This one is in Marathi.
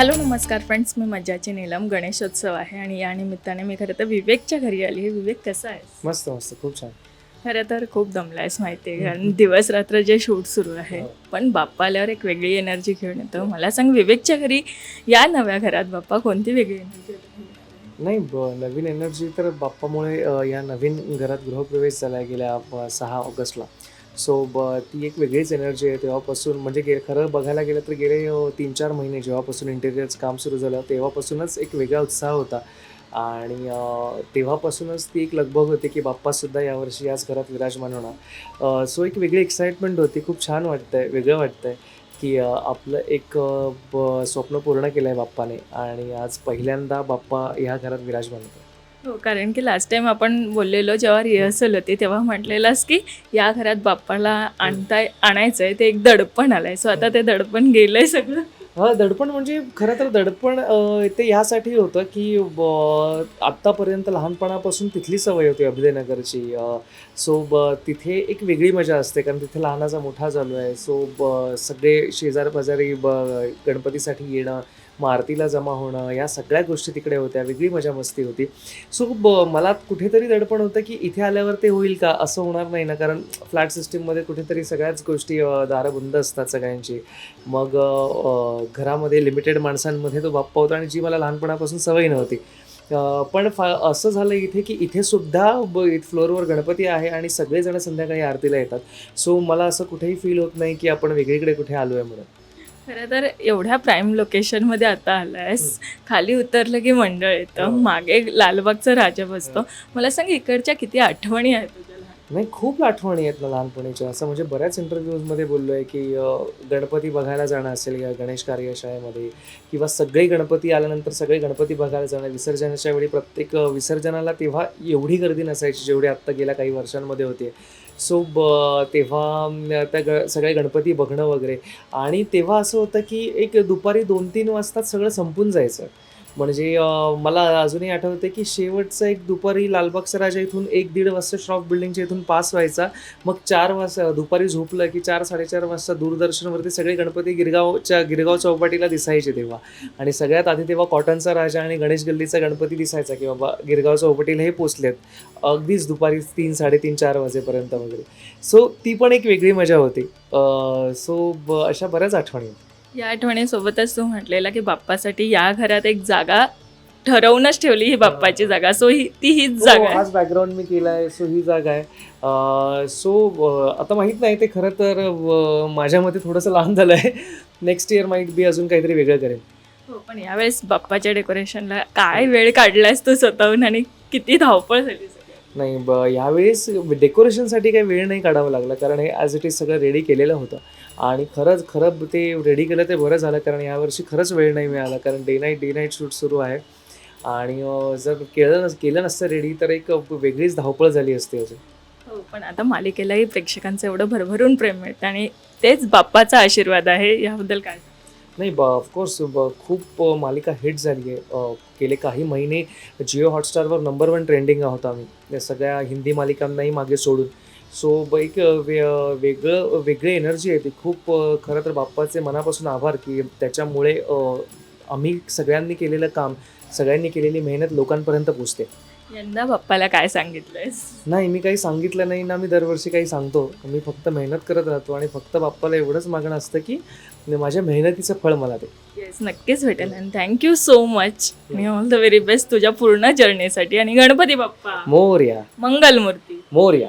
हॅलो नमस्कार फ्रेंड्स. मी मज्जाची नीलम. गणेशोत्सव आहे आणि या निमित्ताने मी खरं तर विवेकच्या घरी आली आहे. विवेक कसा आहे मस्त मस्त. खूप छान. खरं तर खूप दमलायस माहिती आहे. कारण दिवस रात्र जे शूट सुरू आहे हो. पण बाप्पा आल्यावर एक वेगळी एनर्जी घेऊन येतं. मला सांग विवेकच्या घरी या नव्या घरात बाप्पा कोणती वेगळी एनर्जी नाही ब- नवीन एनर्जी तर बाप्पामुळे या नवीन घरात गृहप्रवेश झाला गेल्या सहा ऑगस्टला. सो ब ती एक वेगळीच एनर्जी आहे तेव्हापासून. म्हणजे गे खरं बघायला गेलं तर गेले तीन चार महिने जेव्हापासून इंटेरियरचं काम सुरू झालं तेव्हापासूनच एक वेगळा उत्साह होता. आणि तेव्हापासूनच ती एक लगबग होती की बाप्पासुद्धा यावर्षी याच घरात विराजमान होणार. सो एक वेगळी एक्साइटमेंट होती. खूप छान वाटतं आहे वेगळं वाटतं आहे की आपलं एक ब- स्वप्न पूर्ण केलं आहे बाप्पाने. आणि आज पहिल्यांदा बाप्पा ह्या घरात विराजमान होतो. हो कारण की लास्ट टाईम आपण बोललेलो जेव्हा रिहर्सल होती तेव्हा म्हटलेलंस की या घरात बाप्पाला आणताय आणायचं आहे ते एक दडपण आलंय. सो आता ते दडपण गेलंय सगळं. हा दडपण म्हणजे खरं तर दडपण ते यासाठी होतं की आत्तापर्यंत लहानपणापासून तिथली सवय होती अभिनयनगरची. सो ब तिथे एक वेगळी मजा असते कारण तिथे लहानाचा मोठा चालू आहे सो ब सगळे शेजार पाजारी ब गणपतीसाठी येणं मग आरतीला जमा होणं या सगळ्या गोष्टी तिकडे होत्या. वेगळी मजा मस्ती होती. सो ब मला कुठेतरी दडपण होतं की इथे आल्यावर ते होईल का? असं होणार नाही ना. कारण फ्लॅट सिस्टीममध्ये कुठेतरी सगळ्याच गोष्टी दारं बंद असतात सगळ्यांची. मग घरामध्ये लिमिटेड माणसांमध्ये तो बाप्पा होता आणि जी मला लहानपणापासून सवय नव्हती. पण फा असं झालं इथे की इथे सुद्धा ब फ्लोअरवर गणपती आहे आणि सगळेजण संध्याकाळी आरतीला येतात. सो मला असं कुठेही फील होत नाही की आपण वेगळीकडे कुठे आलो आहे म्हणून. खरं तर एवढ्या प्राईम लोकेशनमध्ये आता आलायस. खाली उतरलं की मंडळ येतं. हो. मागे लालबागचा राजा बसतो मला सांग इकडच्या किती आठवणी आहेत नाही खूप आठवणी आहेत ना लहानपणीच्या. असं म्हणजे बऱ्याच इंटरव्ह्यूजमध्ये बोललो आहे की गणपती बघायला जाणं असेल या गणेश कार्यशाळेमध्ये किंवा सगळे गणपती आल्यानंतर सगळे गणपती बघायला जाणं विसर्जनाच्या वेळी प्रत्येक विसर्जनाला तेव्हा एवढी गर्दी नसायची जेवढी आत्ता गेल्या काही वर्षांमध्ये होते. सो ब तेव्हा त्या ग सगळे गणपती बघणं वगैरे. आणि तेव्हा असं होतं की एक दुपारी दोन तीन वाजता सगळं संपून जायचं. म्हणजे मला अजूनही आठवते की शेवटचं एक दुपारी लालबागचा राजा इथून एक दीड वाजता श्रॉफ बिल्डिंगच्या इथून पास व्हायचा. मग चार वाजता दुपारी झोपलं की चार साडेचार वाजता दूरदर्शनवरती सगळे गणपती गिरगावच्या गिरगाव चौपाटीला दिसायचे तेव्हा. आणि सगळ्यात आधी तेव्हा कॉटनचा राजा आणि गणेश गल्लीचा गणपती दिसायचा की बाबा गिरगाव चौपाटीला हे पोचलेत. अगदीच दुपारी तीन साडेतीन चार वाजेपर्यंत वगैरे. सो ती पण एक वेगळी मजा होती. सो ब अशा बऱ्याच आठवणी आहेत. या आठवणीसोबतच तू म्हटलेला की बाप्पासाठी या घरात एक जागा ठरवूनच ठेवली ही बाप्पाची जागा. सो ही ती हीच हो, जागा आहे. हाच बॅकग्राऊंड मी केला आहे सो ही जागा आहे. सो आता माहीत नाही ते खरं तर अ, माझ्या मते थोडंसं लहान झालं आहे नेक्स्ट इयर माहीत बी अजून काहीतरी वेगळं करेन हो पण यावेळेस बाप्पाच्या डेकोरेशनला काय वेळ काढलायस तू स्वतःहून आणि किती धावपळ झाली सगळी. नाही ब यावेळेस डेकोरेशनसाठी काही वेळ नाही काढावा लागला. कारण हे ॲज इट इज सगळं रेडी केलेलं होतं. आणि खरंच खरं ते रेडी केलं ते बरं झालं. कारण यावर्षी खरंच वेळ नाही मिळाला. कारण day night day night shoot सुरू आहे. आणि जर केलं नस केलं नसतं रेडी तर एक वेगळीच धावपळ झाली असती अजून. हो पण आता मालिकेलाही प्रेक्षकांचं एवढं भरभरून प्रेम मिळतं. आणि तेच बाप्पाचा आशीर्वाद आहे. याबद्दल काय नाही ब ऑफकोर्स ब खूप मालिका हिट झाली आहे. गेले काही महिने जिओ हॉटस्टारवर नंबर वन ट्रेंडिंग आहोत आम्ही. या सगळ्या हिंदी मालिकांनाही मागे सोडून. सो एक वे वेगळं वेगळी एनर्जी आहे ती. खूप खरं तर बाप्पाचे मनापासून आभार की त्याच्यामुळे आम्ही सगळ्यांनी केलेलं काम सगळ्यांनी केलेली मेहनत लोकांपर्यंत पोचते. यंदा बाप्पाला काय सांगितलंयस? नाही मी काही सांगितलं नाही ना मी दरवर्षी काही सांगतो. मी फक्त मेहनत करत राहतो आणि फक्त बाप्पाला एवढंच मागणं असतं की माझ्या मेहनतीचं फळ मला दे. येस नक्कीच भेटेल. आणि थँक्यू सो मच आणि ऑल द व्हेरी बेस्ट तुझ्या पूर्ण जर्नीसाठी आणि गणपती बाप्पा. मोर्या. मंगलमूर्ती. मोर्या.